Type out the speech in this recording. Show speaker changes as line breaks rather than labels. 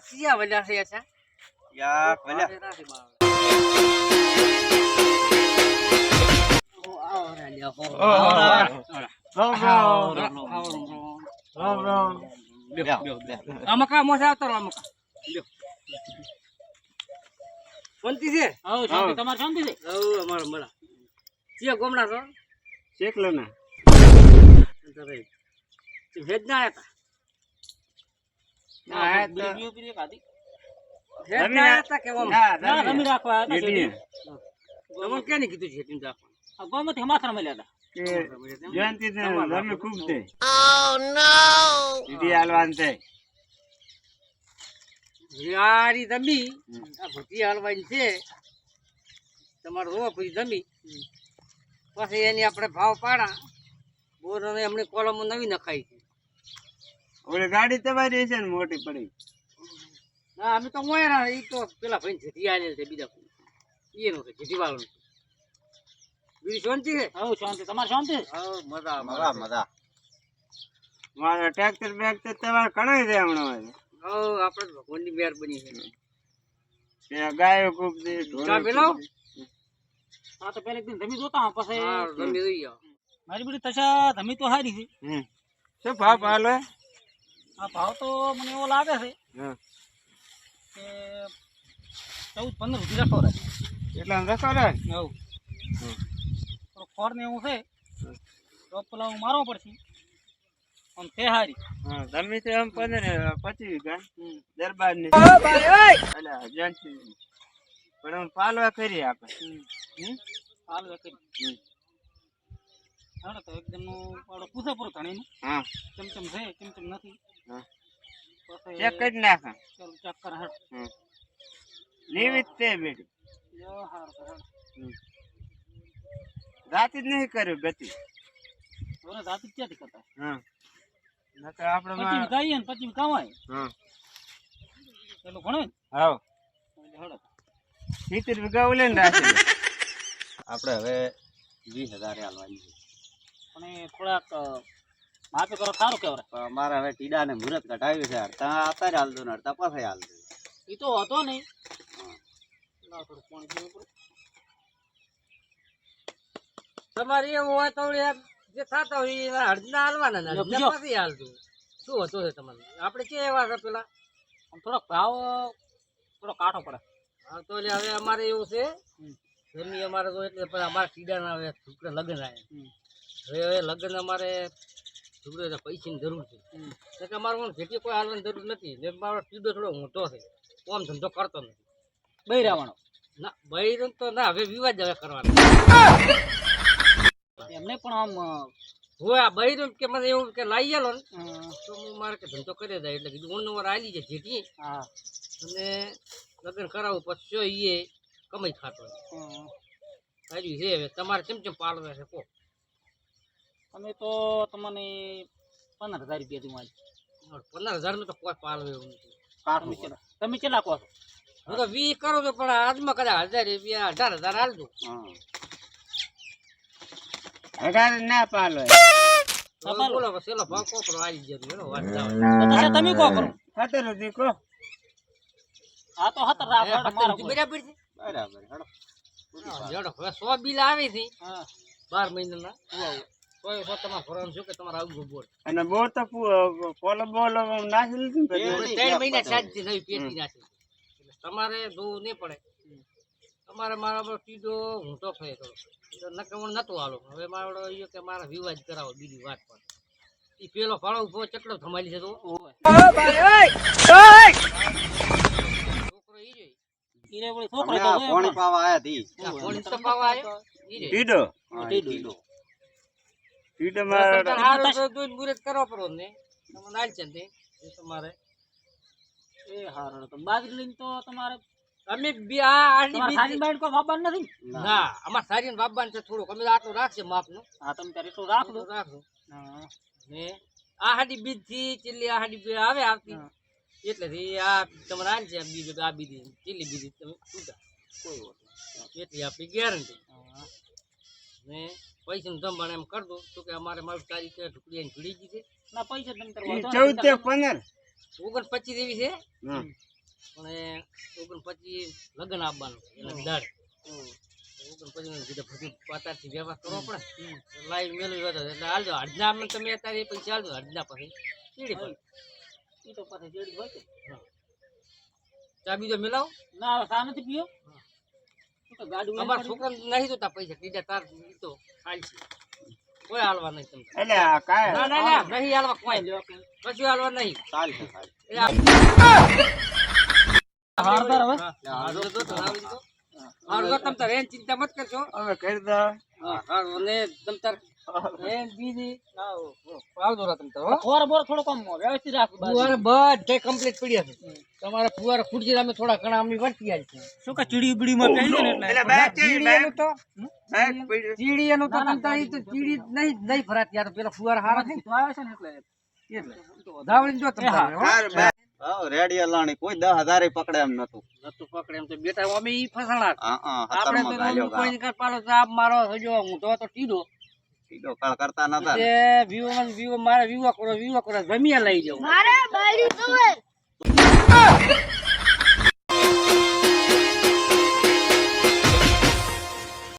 ચિયા વલ્યા છે અચ્છા
યા ભલે
નથી બાવ. ઓ, આવો રે લ્યો, હો.
ઓ,
આવો રે.
રામ
આવો,
રામ
આવો, આવો.
રામ રામ
લ્યો, લ્યો, લ્યો. આમાં કા મોસે આવતો રહો, આમાં કા. લ્યો. શાંતિ છે
હવ શાંતિ તમારે શાંતિ છે
હવ અમારે મળા ચિયા ગોમડા છો
શેકલો ના
તો ભાઈ ભેજ ના હતા તમારે રોવા પછી જમી પછી એની આપણે ભાવ પાડા. બોર અમને એમની કોલમો નવી નખાઈ છે.
ઓલી ગાડી તમારી છે ને મોટી પડી.
ના અમે તો મોયરા એ તો પેલા ભાઈ જેથી આવેલ છે બીજા કોઈ. એનું છે જેથી વાળો બીજી શાંતિ છે?
હા શાંતિ. તમારે શાંતિ?
હા મજા
મજા મજા. મારા ટ્રેક્ટર બેક્ટર તમારે ઘણા છે હમણાં
હા આપણે ભગવાનની મહેરબાની છે.
ગાયો ખૂબ
ચા
પીલો?
હા તો પેલે દિન જમી જોતા પછી
હા જમી રહી
મારી બીડી તશા ધમી તો હારી છે.
શું ભાવ હાલો
આ ભાવ તો મને એવો લાગે છે
હા.
કે ચૌદ પંદર સુધી રાખો રહે.
એટલે રખો રહે?
હવ. થોડો ખોર ને એવું છે તો પેલા હું મારવો પડશે. આમ તે હારી.
હા તમે તો એમ પંદર પચીસ ગયા
હમ.
દરબારની પણ આમ પાલવા કરીએ આપણે.
પાલવા
કરીએ.
હા. તો એકદમ પાડો પૂછે પૂરો ધણીનું.
હા.
ચમચમ છે કેમ નથી.
ચેક કરી નાખા.
ચાલો ચેક કર.
નિયમિત તે બેટી. રાતે જ નહીં કર્યું ગતિ.
હવે જ ક્યાંથી કરતા?
હા. નકર આપણે
પછી ગાઈએ ને પછી કમાય.
હા.
પેલું ને.
હાવ. સિત્તેર વીઘા ઓલે ને રાખી.
આપણે હવે વીસ હજાર હાલવાની છે.
પણ એ થોડાક માપે કરો સારું
કેવરે મારે હવે ટીડા ને મુહૂર્ત કઢાવ્યું છે અડધા અત્યારે હાલ દો ને અડધા પાસે હાલ દો
એ તો હતો નહીં. લાવ થોડું પાણી પીવું પડે.
તમારે એવું હોય તો જે થતા હોય એ હળદના હાલવાના ને હળદના હાલતું શું હતો છે તમારે? આપણે કે એવા છે પેલા?
થોડોક ભાવ થોડો કાઠો પડે.
હા તો એટલે હવે અમારે એવું છે. ઘરની અમારે તો એટલે અમારે ટીડાના હવે છોકરા લગ્ન આવે હવે હવે લગ્ન અમારે છોકરો પૈસાની જરૂર છે. કે અમારે ઓમ ખેતી કોઈ હાલવાની જરૂર નથી ને મારો ટીડો થોડો મોટો છે. કોમ ધંધો કરતો નથી.
બૈરાવાળો
ના બૈરન તો ના હવે વિવાદ હવે કરવાનો.
એમને પણ આમ
હોય આ બૈરન કે મને એવું કે લાવી ને તો હું મારે કે ધંધો કરી જાય એટલે કીધું ઓન વાર આલી જાય જેથી
હા.
અને લગ્ન કરાવું પછી એ કમાઈ ખાતો.
અ,
છે હવે. તમારે કેમ કેમ પાડવા છે કહો.
અમે તો તમને પંદર હજાર રૂપિયા દઉં આજે
પંદર હજારનું તો કોઈ પાલ એવું નથી.
તમે કેટલા તમે કેટલા કહો છો?
હું તો વી કરું છું પણ આજમાં કદાચ હજાર રૂપિયા અઢાર હજાર હાલજો
અઢાર ના પાલો.
બોલો છેલ્લો ભાવ કોપરો આવી
પછી તમે કહો કરો
કહો.
હા તો હતર.
બરાબર છે?
બરાબર હેડો.
હા, હેડો. હવે સો બિલ આવી હતી. બાર મહિનાના. તોય સો તમારે ભરવાનું શું કે તમારે આવું બોલ.
અને બોર તો પોલો બોલો નાખી લીધું.
ત્રણ મહિના શાંતિ નવી પેટી નાખી તમારે જોવું નહીં પડે. તમારે મારા પર ઊંધો થયો થોડો તો નકમણ નતો હાલો હવે મારો એ કે મારા વિવાદ કરાવો બીજી વાત પણ. એ પેલો ફાળો ઊભો ચકડો થમાલી છે તો. છોકરો ઈ જોઈ.
તો.
પાવા આયા
પાવા આવ્યો
ટીડો?
ટીડો
ટીડું.
તમારે.
એ હારું તો બાજરી લઈને તો તમારે
અમે બી આ આની
સારી બાઈડ કોઈ વાપરવાનું નથી? ના.
અમાર સારી બાબાને છે થોડુંક. અમે આટલું રાખશે માપનું.
હા તમે ત્યારે એટલું રાખ. દો
ને આ હાડી બીજથી ચીલી આ હાડી આવે આવતી. એટલે આ તમારે આન છે આ આ બીજી ચીલી બીજી તમે છૂટા
કોઈ વાત નહીં.
એટલી આપણી ગેરંટી ને પૈસાનું જમવાનું એમ કરી દઉં તો કે અમારે મારું તારીખે ઢુકડી આઈને ભીડી ગઈ છે.
ના પૈસા તમે
ચૌદ તે પંદર.
ઓગણ પચીસ એવી છે?
હમ.
ઓગણ ઓગણપચીસ લગ્ન આપવાનું એટલે દર ઓગણપચીસ કીધું બધું પાતાથી વ્યવહાર કરવો પડે લાઈવ મેળવી વધો એટલે હાલજો તમે અત્યારે પૈસા હાલજો અડધા પછી. ચીડી પડે.
ઈ તો પાછા જેડી હોય છે.
ચા બીજો મિલાવો?
ના ચા નથી પીયો?
અમારા
પડી.
છોકરા નહીં જોતા પૈસા બીજા તાર ઈ તો હાલશે કોઈ હાલવા નહીં તમને
એટલે આ
ના ના ના નહીં હાલવા કોઈ.
લ્યો
કશું હાલવા નહીં.
ચાલશે ચાલશે
એ
હવે.
હારું તો. હારું તો. તમ તારે ચિંતા મત કરશો.
હવે કરી દો.
હા, અને તમ તાર એન બીજી આવજો રા તમ તાર,
ફોર બોર થોડો કમ વ્યવસ્થિત રાખ બાજુ.
બધે કમ્પ્લીટ પડ્યા છે. તમારા ફુવારા ખૂટશે અમે થોડા ઘણા અમે વર્તી આવી છે
શું કે ચીડી બીડીમાં પહેરી દે ને એટલે?
એટલે
ચીડી એનું તો ચીડી એનું તો તમ તાર તો ચીડી નહીં નહીં ભરાતી યાર પેલા ફુવાર હારા છે
આવે છે ને એટલે.
એટલે. તો વધાવડીને જો તમ તારે, હો.
હારું, બાઈક.
હા રેડી લાણી કોઈ દસ હજાર પકડે એમ નતું.
નતું પકડે એમ તો બેટા અમે ઈ ફસાણા.
હા હા
આપણે તો કોઈ કઈ પાલો સાપ મારો હજો હું તો તો ટીડો.
કળ કરતા નતા
તે મારે કરો કરો જમીયા લઈ
મારે જોવે.